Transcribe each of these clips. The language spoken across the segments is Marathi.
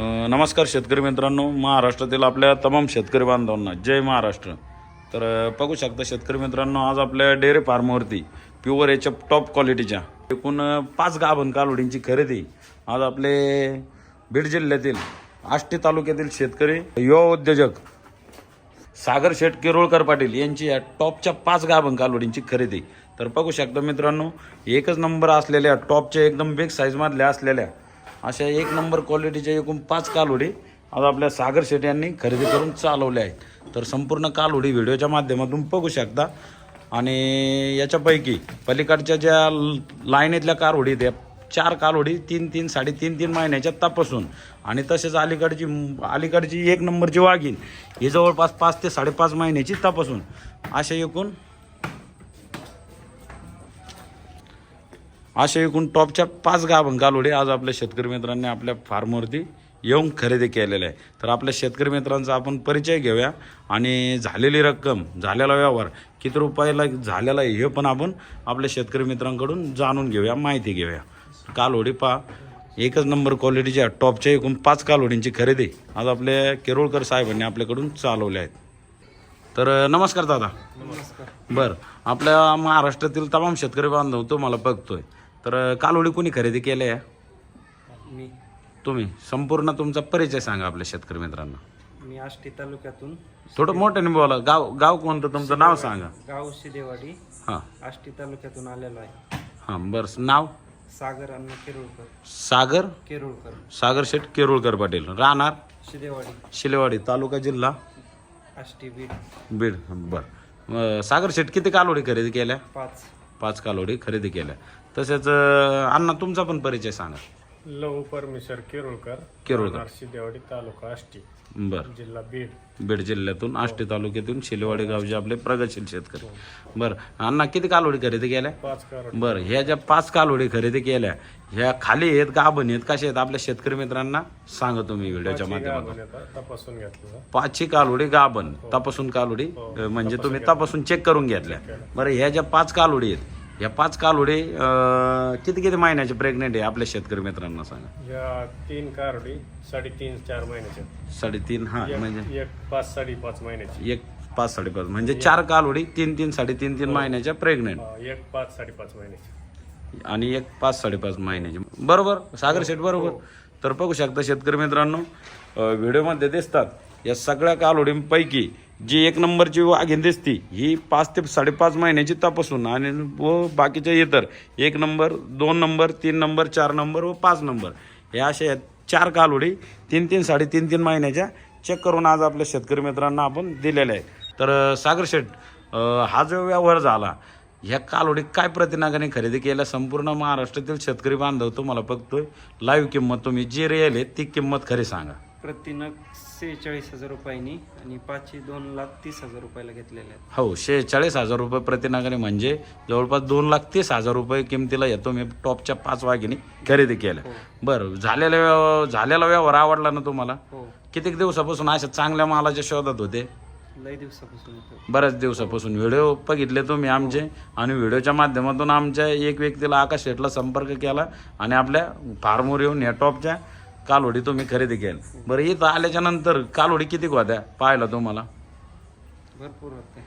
नमस्कार शेतकरी मित्रांनो. महाराष्ट्रातील आपल्या तमाम शेतकरी बांधवांना जय महाराष्ट्र. तर बघू शकता शेतकरी मित्रांनो आज आपल्या डेअरी फार्मवरती प्युअर याच्या टॉप क्वालिटीच्या एकूण पाच गाभण कालोडींची खरेदी आज आपले बीड जिल्ह्यातील आष्टी तालुक्यातील शेतकरी युवा उद्योजक सागर शेठ किरोळकर पाटील यांची या टॉपच्या पाच गाभण कालोडींची खरेदी. तर बघू शकता मित्रांनो एकच नंबर असलेल्या टॉपच्या एकदम बिग साईजमधल्या असलेल्या अशा एक नंबर क्वालिटीच्या एकूण पाच कालोडी आज आपल्या सागर शेठ यांनी खरेदी करून चालवल्या आहेत. तर संपूर्ण कालोडी व्हिडिओच्या माध्यमातून बघू शकता. आणि याच्यापैकी पलीकडच्या ज्या लाईनीतल्या कारहोडी त्या चार कालोडी तीन तीन साडेतीन तीन महिन्याच्या तपासून. आणि तसेच अलीकडची अलीकडची एक नंबरची वाघीण ही जवळपास पाच ते साडेपाच महिन्याची तपासून अशा एकूण अशा एकूण टॉपच्या पाच गाभण कालोडी आज आपल्या शेतकरी मित्रांनी आपल्या फार्मवरती येऊन खरेदी केलेल्या आहे. तर आपल्या शेतकरी मित्रांचा आपण परिचय घेऊया. आणि झालेली रक्कम झालेला व्यवहार किती रुपयाला झालेला आहे हे पण आपण आपल्या शेतकरी मित्रांकडून जाणून घेऊया माहिती घेऊया. कालोडी पा एकच नंबर क्वालिटीच्या टॉपच्या एकूण पाच कालोडींची खरेदी आज आपल्या केरोळकर साहेबांनी आपल्याकडून चालवल्या आहेत. तर नमस्कार दादा. नमस्कार. बर आपल्या महाराष्ट्रातील तमाम शेतकरी बांधव तुम्हाला बघतोय. तर कालोडी कोणी खरेदी केल्या मी. तुम्ही. संपूर्ण तुमचा परिचय सांगा आपल्या शेतकरी मित्रांना. मी आष्टी तालुक्यातून. थोडं मोठ्याने बोला. गाव गाव कोणतं तुमचं? नाव सांगा. गाव शिदेवाडी. हां. आष्टी तालुक्यातून आलेलो आहे. हां बरं. नाव? सागर अण्णा केरुळकर. सागर? केरुळकर. सागर शेठ केरुळकर पाटील. राहणार? शिदेवाडी. शिलेवाडी. तालुका जिल्हा? आष्टी बीड. बीड. बरं. सागर शेठ किती कालोडी खरेदी केल्या? पाच. पाच कालोडी खरेदी केल्या. तसेच अण्णा तुमचा पण परिचय सांगा. लहू परमेश्वर केरुळकर केरुळकर. देवाडी तालुका आष्टी बरं. जिल्हा बीड. बीड जिल्ह्यातून आष्टी तालुक्यातून शिलेवाडी गावचे आपले प्रगतशील शेतकरी. बरं. अण्णा किती कालोडी खरेदी केल्या? पाच कार बरं. ह्या ज्या पाच कालोडी खरेदी केल्या ह्या खाली आहेत गाभण आहेत? कशा आहेत आपल्या शेतकरी मित्रांना? सांगा तुम्ही व्हिडिओच्या माध्यमातून. तपासून घेतलं. पाचही कालोडी गाभण. तपासून कालोडी म्हणजे तुम्ही तपासून चेक करून घेतल्या. बरं ह्या ज्या पाच कालोडी आहेत ह्या पाच कालोडी किती किती महिन्याचे प्रेग्नेंट आहे आपल्या शेतकरी मित्रांना सांगा? या तीन कारडी साडेतीन चार महिन्याच्या साडेतीन हा म्हणजे? एक पाच साडेपाच महिन्याची. एक पाच साडेपाच म्हणजे चार कालोडी तीन तीन साडेतीन तीन महिन्याच्या प्रेग्नेंट अं, एक पाच साडेपाच महिन्याची. आणि एक पाच साडेपाच महिन्याची. बरोबर? सागर शेठ बरोबर? तर बघू शकता शेतकरी मित्रांनो अं, व्हिडिओमध्ये दिसतात या सगळ्या कालोडींपैकी जी एक नंबरची वाघीण दिसती ही पाच ते साडेपाच महिन्याची तपासून आणि व बाकीच्या इतर एक नंबर दोन नंबर तीन नंबर चार नंबर व पाच नंबर. हे अशा आहेत चार कालोडी तीन तीन साडेतीन तीन महिन्याच्या चेक करून आज आपल्या शेतकरी मित्रांना आपण दिलेल्या आहेत. तर सागर शेठ हा जो व्यवहार झाला ह्या कालोडी काय प्रतिनागाने खरेदी केल्या? संपूर्ण महाराष्ट्रातील शेतकरी बांधव तुम्हाला बघतोय. लाईव्ह किंमत तुम्ही जी रिअल आहे ती किंमत खरी सांगा. प्रतिनग सेहेचाळीस हजार रुपयांनी आणि पाचशे दोन लाख तीस हजार रुपयाला घेतलेले आहेत. हो शेहेचाळीस हजार रुपये प्रतिनागाने म्हणजे जवळपास दोन लाख तीस हजार रुपये किमतीला येतो. मी टॉपच्या पाच वाघिणी खरेदी केल्या. बरं झालेल्या व्यव- झालेला व्यवहार आवडला ना तुम्हाला? हो. कितीक दिवसापासून अशा चांगल्या मालाच्या शोधात होते? लई दिवसापासून बऱ्याच दिवसापासून. व्हिडिओ बघितले तुम्ही आमचे आणि व्हिडिओच्या माध्यमातून आमच्या एक व्यक्तीला आकाश शेटला संपर्क केला आणि आपल्या फार्मवर येऊन या टॉपच्या कालोडी तुम्ही खरेदी केली. बरं इथं आल्याच्यानंतर कालोडी किती होत्या पाहिलं तुम्हाला? भरपूर होते.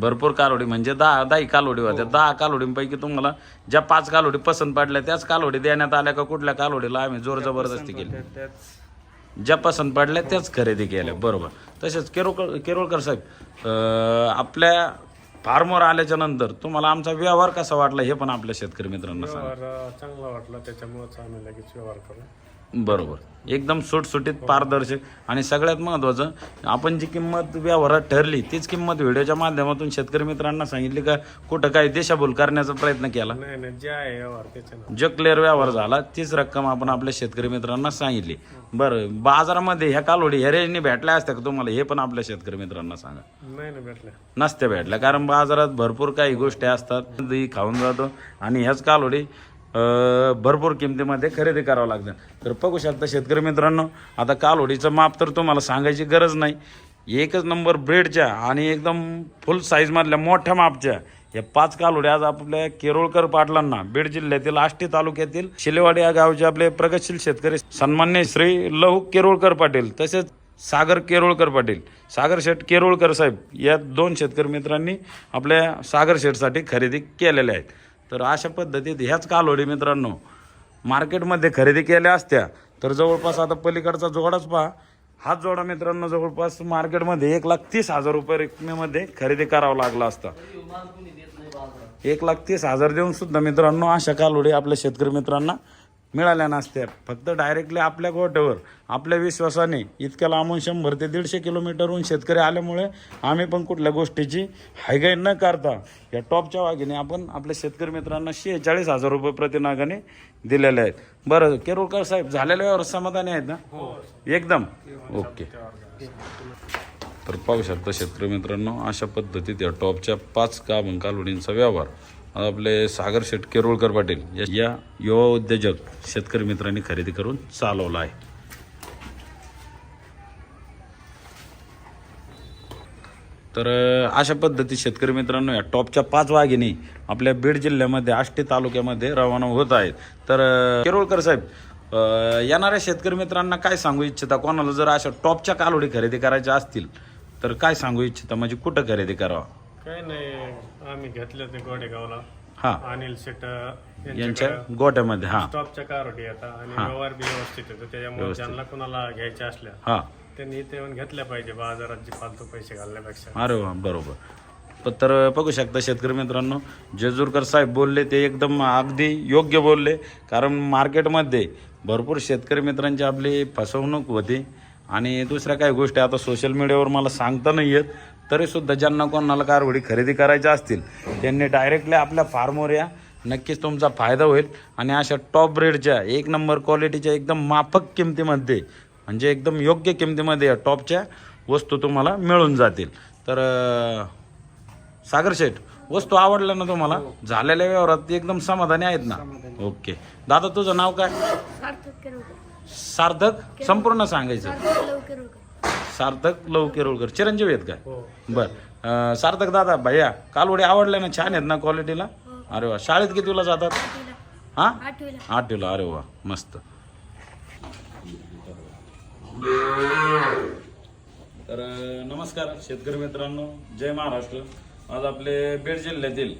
भरपूर कालोडी म्हणजे दहा दहा कालोडी होत्या. दहा कालोडींपैकी तुम्हाला ज्या पाच कालोडी पसंत पडल्या त्याच कालोडी देण्यात आल्या का कुठल्या कालोडीला आम्ही जोर जबरदस्ती केली? ज्या पसंत पडल्या त्याच खरेदी केल्या. बरोबर. तसेच केरोळकर केरोळकर साहेब आपल्या फार्मवर आल्याच्यानंतर तुम्हाला आमचा व्यवहार कसा वाटला हे पण आपल्या शेतकरी मित्रांना सांगा. चांगला वाटला. त्याच्यामुळेच आम्ही लगेच व्यवहार करू. बरोबर. एकदम सुटसुटीत पारदर्शक आणि सगळ्यात महत्त्वाचं आपण जी किंमत व्यवहारात ठरली तीच किंमत व्हिडिओच्या माध्यमातून शेतकरी मित्रांना सांगितली का कुठं काही दिशाभूल करण्याचा प्रयत्न केला? नाही नाही जे आहे व्यवहार त्याच्यानं जो क्लिअर व्यवहार झाला तीच रक्कम आपण आपल्या शेतकरी मित्रांना सांगितली. बरं बाजारामध्ये ह्या कालोडी ह्या रेंजने भेटल्या असत्या का तुम्हाला? हे पण आपल्या शेतकरी मित्रांना सांगा. नाही भेटल्या. नसत्या भेटल्या कारण बाजारात भरपूर काही गोष्टी असतात खाऊन जातो आणि ह्याच कालोडी भरपूर किमतीमध्ये खरेदी करावं लागतं. तर बघू शकता शेतकरी मित्रांनो आता कालोडीचं माप तर तुम्हाला सांगायची गरज नाही. एकच नंबर ब्रेडच्या आणि एकदम फुल साईजमधल्या मोठ्या मापच्या या पाच कालोडे आज आपल्या केरोळकर पाटलांना बीड जिल्ह्यातील आष्टी तालुक्यातील शिलेवाडी या गावचे आपले प्रगतशील शेतकरी सन्मान्य श्री लहू केरोळकर पाटील तसेच सागर केरोळकर पाटील सागर शेठ केरोळकर साहेब या दोन शेतकरी मित्रांनी आपल्या सागर शेठसाठी खरेदी केलेल्या आहेत. तर अशा पद्धतीत ह्याच कालोडी मित्रांनो मार्केटमध्ये खरेदी केल्या असत्या तर जवळपास आता पलीकडचा जोडाच पहा. हाच जोडा मित्रांनो जवळपास मार्केटमध्ये एक लाख तीस हजार रुपये रकमेमध्ये खरेदी करावा लागला असता. एक लाख तीस हजार देऊन सुद्धा मित्रांनो अशा कालोडी आपल्या शेतकरी मित्रांना मिळाल्या नसत्या. फक्त डायरेक्टली आपल्या गोट्यावर आपल्या विश्वासाने इतक्या लांबून शंभर ते दीडशे किलोमीटरहून शेतकरी आल्यामुळे आम्ही पण कुठल्या गोष्टीची हायगाई न करता या टॉपच्या वाघिने आपण आपल्या शेतकरी मित्रांना शेहेचाळीस हजार रुपये प्रतिनागाने दिलेले आहेत. बरं केरुळकर साहेब झालेल्या व्यवहार समाधानी आहेत ना? एकदम? ओके. तर पाहू शकता शेतकरी मित्रांनो अशा पद्धतीत या टॉपच्या पाच काम कालवडींचा व्यवहार. आपले सागर शेट केरोळकर पाटील या- युवा उद्योजक शेतकरी मित्रांनी खरेदी करून चालवला आहे. तर अशा पद्धती शेतकरी मित्रांनो या टॉपच्या पाच वाघिणी आपल्या बीड जिल्ह्यामध्ये आष्टी तालुक्यामध्ये रवाना होत आहेत. तर केरोळकर साहेब येणाऱ्या शेतकरी मित्रांना काय सांगू इच्छिता? कोणाला जर अशा टॉपच्या कालोडी खरेदी करायच्या असतील तर काय सांगू इच्छिता? म्हणजे कुठं खरेदी करावा? काही नाही आम्ही घेतले ते गोडेगावला. हां. अनिल शेट यांच्या गोट्यामध्ये हां. स्टॉपच्या कारवटी येतात आणि व्यवहार बी व्यवस्थित येतो त्याच्यामुळे ज्यांना कुणाला घ्यायच्या असल्या हां. त्यांनी इथे येऊन घेतल्या पाहिजे बाजारात जे फालतू पैसे घालण्यापेक्षा. अरे वा बरोबर. प- तर बघू शकता शेतकरी मित्रांनो जेजूरकर साहेब बोलले ते एकदम अगदी योग्य बोलले कारण मार्केटमध्ये भरपूर शेतकरी मित्रांची आपली फसवणूक होते. आणि दुसऱ्या काही गोष्टी आता सोशल मीडियावर मला सांगता नाही येत तरीसुद्धा ज्यांना कोणाला कारवडी खरेदी करायच्या असतील त्यांनी डायरेक्टली आपल्या फार्मवर या. नक्कीच तुमचा फायदा होईल. आणि अशा टॉप ब्रेडच्या एक नंबर क्वालिटीच्या एकदम माफक किमतीमध्ये म्हणजे एकदम योग्य किमतीमध्ये या टॉपच्या वस्तू तुम्हाला मिळून जातील. तर सागर शेठ वस्तू आवडल्या ना तुम्हाला? झालेल्या व्यवहारात एकदम समाधानी आहेत ना? ओके. दादा तुझं नाव काय? सार्थक संपूर्ण सांगायचं. सार्थक लव केरोळकर चिरंजीवी आहेत काय हो. बर. सार्थक दादा भैया कालवडी आवडल्या ना? छान आहेत ना क्वालिटीला अरे वा. शाळेत कितीला जातात? आठवीला हा? आठवीला. अरे वा. मस्त. तर नमस्कार शेतकरी मित्रांनो. जय महाराष्ट्र. आज आपले बीड जिल्ह्यातील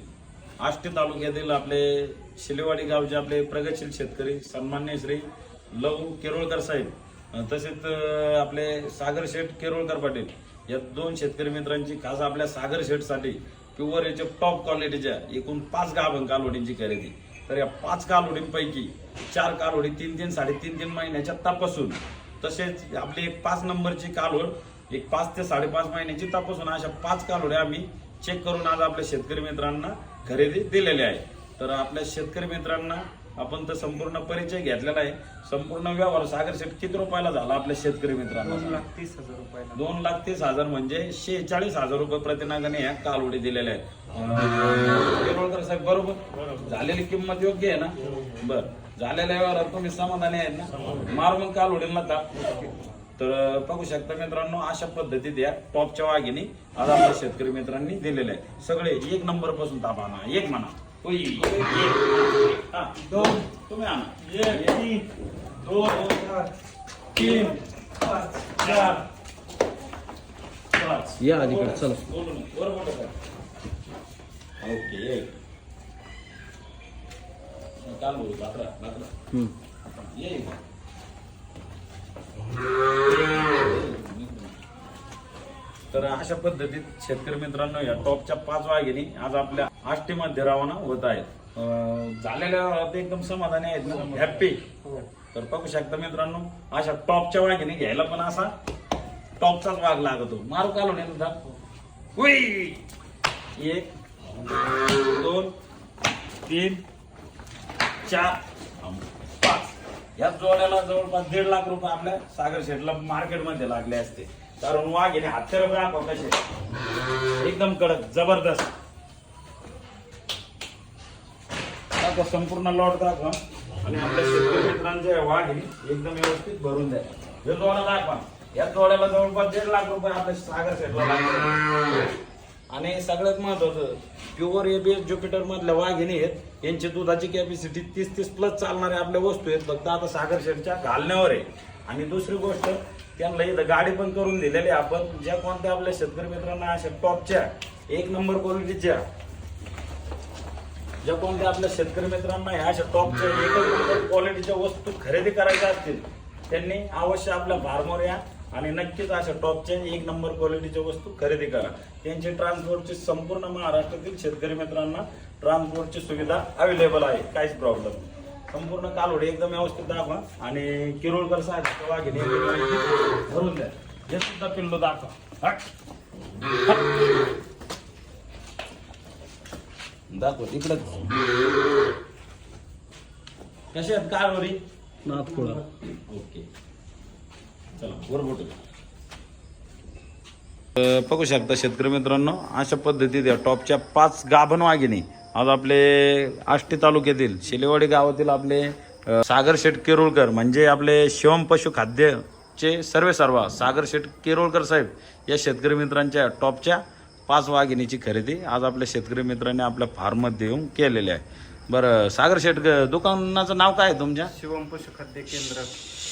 आष्टी तालुक्यातील आपले शिलेवाडी गावचे आपले प्रगतशील शेतकरी सन्मान्य श्री लव केरोळकर साहेब. तसेच आपले सागर शेठ केरोळकर पाटील या दोन शेतकरी मित्रांची खास आपल्या सागर शेठसाठी प्युअर याच्या टॉप क्वालिटीच्या एकूण पाच गाभण कालवडींची खरेदी. तर या पाच कालवडींपैकी चार कालवडी तीन तीन साडेतीन तीन महिन्याच्या तपासून. तसेच आपली एक पाच नंबरची कालवड एक पाच ते साडेपाच महिन्याची तपासून अशा पाच कालवड्या आम्ही चेक करून आज आपल्या शेतकरी मित्रांना खरेदी दिलेली आहे तर आपल्या शेतकरी मित्रांना आपण तर संपूर्ण परिचय घेतलेला आहे. संपूर्ण व्यवहार सागर शेठ किती रुपयाला झाला आपल्या शेतकरी मित्रांना? दोन लाख तीस हजार रुपयाला. दोन लाख तीस हजार म्हणजे शेहेचाळीस हजार रुपये प्रतिनागाने ह्या कालवडी दिलेल्या आहेत. केरळकर साहेब बरोबर? झालेली किंमत योग्य आहे ना? बर. झालेल्या व्यवहारात तुम्ही समाधानी आहेत ना? मार मग कालवडीला का तर बघू शकता मित्रांनो अशा पद्धतीत या टॉपच्या वाघिणी आज आपल्या शेतकरी मित्रांनी दिलेले आहे सगळे एक नंबरपासून तापा आणा एक म्हणा. होय, एक. हा, दोन तुम्ही आणा एक तीन दोन तीन पाच चार पाच या अलीकडे चला. वर करा. ओके एक काल बोलू ये. तर अशा पद्धतीत शेतकरी मित्रांनो या टॉपच्या पाच वाघिणी आज आपल्या आष्टीमध्ये रवाना होत आहेत. झालेल्या एकदम समाधानी आहेत ना? हॅप्पी तर बघू शकता मित्रांनो अशा टॉपच्या वाघिणी घ्यायला पण असा टॉपचाच वाघ लागतो. मारू कालो नाही तुझा? हुई! एक दोन तीन चार पाच. या जोड्याला जवळपास दीड लाख रुपये आपल्या सागर शेटला मार्केटमध्ये लागले असते. कारण वाघिने हत्यार दाखवा कसे एकदम कडक जबरदस्त. दाखवा संपूर्ण लॉट दाखवा. आणि आपल्या शेतकरी मित्रांच्या वाघिणी एकदम व्यवस्थित भरून द्या. हे जोडा दाखवा. या जोड्याला जवळपास दीड लाख रुपये आपल्या सागर सेटला लागले आणि सगळ्यात महत्वाचं प्युअर एबीएस ज्युपिटर मधल्या वाघिणी आहेत. यांची दुधाची कॅपॅसिटी तीस तीस प्लस चालणाऱ्या आपल्या वस्तू आहेत. फक्त आता सागर शेडच्या घालण्यावर आहे. आणि दुसरी गोष्ट त्यांना इथं गाडी पण करून दिलेली आहे आपण. ज्या कोणत्या आपल्या शेतकरी मित्रांना अशा टॉपच्या एक नंबर क्वालिटीच्या ज्या कोणत्या आपल्या शेतकरी मित्रांना ह्या अशा टॉपच्या एकच क्वालिटीच्या वस्तू खरेदी करायच्या असतील त्यांनी अवश्य आपल्या फार्मवर या आणि नक्कीच अशा टॉपच्या एक नंबर क्वालिटीच्या वस्तू खरेदी करा. त्यांची ट्रान्सपोर्टची संपूर्ण महाराष्ट्रातील शेतकरी मित्रांना ट्रान्सपोर्टची सुविधा अवेलेबल आहे. काहीच प्रॉब्लेम नाही. संपूर्ण कालोडी एकदम व्यवस्थित दाखवा आणि किरोळकर साहेब वाघिणी भरून द्या. हे सुद्धा पिल्लो दाखवा. दाखव तिकडे कसे आहेत कारवरी? नाथपुळा ओके. चला बरोबर बघू शकता शेतकरी मित्रांनो अशा पद्धतीत या टॉपच्या पाच गाभण वाघिणी आज आपले आष्टी तालुक्यातील शेलेवाडी गावातील आपले सागर शेठ केरुळकर म्हणजे आपले शिवम पशु खाद्यचे सर्वे सर्वा सागर शेठ केरुळकर साहेब या शेतकरी मित्रांच्या टॉपच्या पाच वाघिणीची खरेदी. आज आपल्या शेतकरी मित्रांनी आपल्या फार्ममध्ये येऊन केलेली आहे. बरं सागर ग- दुकानाचं नाव काय आहे तुमच्या? शिवम पशुखाद्य केंद्र.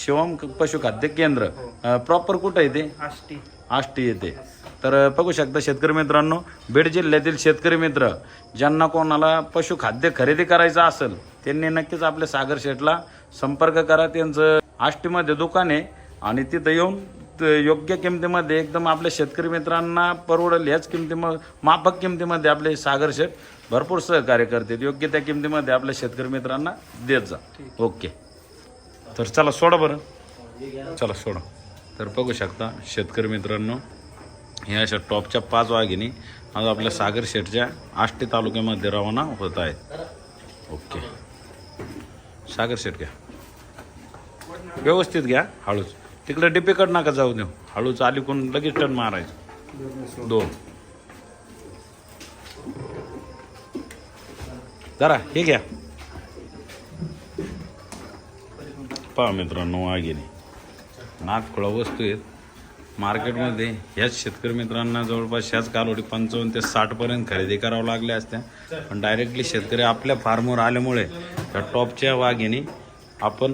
शिवम पशुखाद्य केंद्र. प्रॉपर कुठं आहे ते? आष्टी. आष्टी येते. तर बघू शकता शेतकरी मित्रांनो बीड जिल्ह्यातील शेतकरी मित्र ज्यांना कोणाला पशुखाद्य खरेदी करायचं असेल त्यांनी नक्कीच आपल्या सागर शेठला संपर्क करा. त्यांचं आष्टीमध्ये दुकान आहे आणि तिथं येऊन योग्य किमतीमध्ये एकदम आपल्या शेतकरी मित्रांना परवडेल याच किमतीमध्ये माफक किमतीमध्ये आपले सागर शेठ भरपूर सहकार्य करतात. योग्य त्या किमतीमध्ये आपल्या शेतकरी मित्रांना देत जा. ओके. तर चला सोडा बरं. चला सोडा. तर बघू शकता शेतकरी मित्रांनो ह्या अशा टॉपच्या पाच वाघिणी आज आपल्या सागर शेठच्या आष्टी तालुक्यामध्ये रवाना होत आहेत. ओके. सागर शेठ घ्या. व्यवस्थित घ्या हळूच. तिकडे डिपेकड नका जाऊ देऊ. हळू आली कोण लगेच टन मारायचं. दोन. जरा हे घ्या. पहा मित्रांनो वाघिणी नागफुळा वस्तू आहेत. मार्केटमध्ये ह्याच शेतकरी मित्रांना जवळपास ह्याच कालोडी पंचावन्न ते साठपर्यंत खरेदी करावं लागल्या असत्या. पण डायरेक्टली शेतकरी आपल्या फार्मवर आल्यामुळे त्या टॉपच्या वाघिणी आपण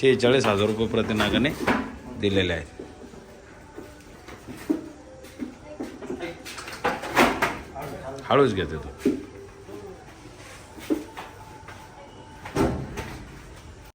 शेहेचाळीस हजार रुपये प्रतिनागाने दिलेल्या आहेत. हळूच घेते तू.